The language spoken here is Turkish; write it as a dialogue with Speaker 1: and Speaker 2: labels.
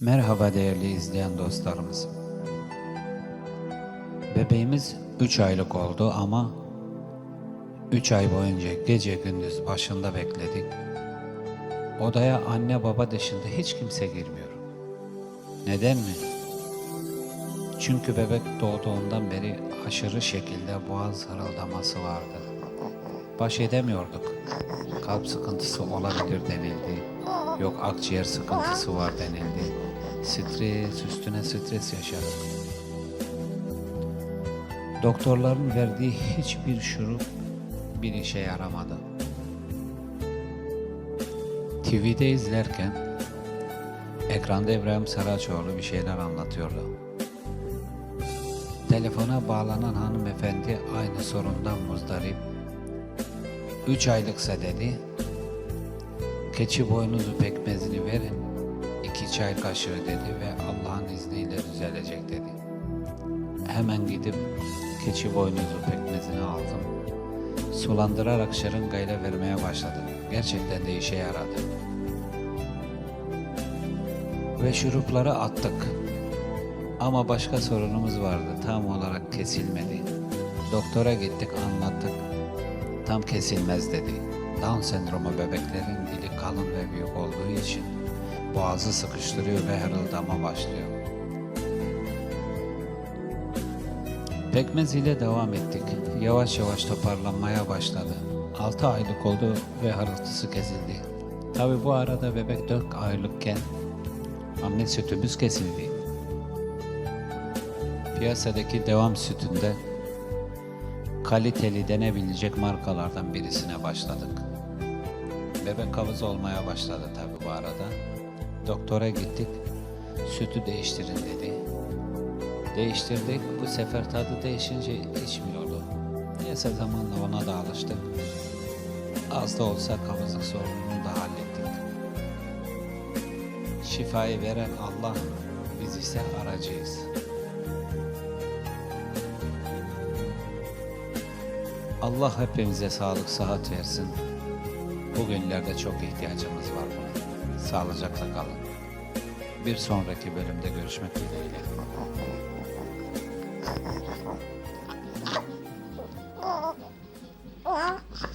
Speaker 1: Merhaba değerli izleyen dostlarımız. Bebeğimiz 3 aylık oldu ama 3 ay boyunca gece gündüz başında bekledik. Odaya anne baba dışında hiç kimse girmiyor. Neden mi? Çünkü bebek doğduğundan beri aşırı şekilde boğaz hırıldaması vardı. Baş edemiyorduk. Kalp sıkıntısı olabilir denildi. Yok akciğer sıkıntısı var denildi. Stres üstüne stres yaşadık. Doktorların verdiği hiçbir şurup bir işe yaramadı. TV'de izlerken ekranda İbrahim Saraçoğlu bir şeyler anlatıyordu. Telefona bağlanan hanımefendi aynı sorundan muzdarip. Üç aylıksa dedi, keçi boynuzu pekmezini verin, iki çay kaşığı dedi ve Allah'ın izniyle düzelecek dedi. Hemen gidip keçi boynuzu pekmezini aldım. Sulandırarak şırıngayla vermeye başladım. Gerçekten de işe yaradı. Ve şurupları attık. Ama başka sorunumuz vardı. Tam olarak kesilmedi. Doktora gittik anlattık. Tam kesilmez dedi. Down sendromu bebeklerin dili kalın ve büyük olduğu için boğazı sıkıştırıyor ve hırıldama başlıyor. Pekmez ile devam ettik. Yavaş yavaş toparlanmaya başladı. 6 aylık oldu ve hırıltısı kesildi. Tabi bu arada bebek 4 aylıkken anne sütümüz kesildi. Piyasadaki devam sütünde kaliteli denebilecek markalardan birisine başladık. Bebek havuz olmaya başladı tabi bu arada. Doktora gittik, sütü değiştirin dedi. Değiştirdik, bu sefer tadı değişince içmiyordu. Neyse zamanla ona da alıştık. Az da olsa kabızlık sorununu da hallettik. Şifayı veren Allah, biz ise aracıyız. Allah hepimize sağlık, sıhhat versin. Bugünlerde çok ihtiyacımız var buna. Sağlıcakla kalın. Bir sonraki bölümde görüşmek dileğiyle.
Speaker 2: Oh.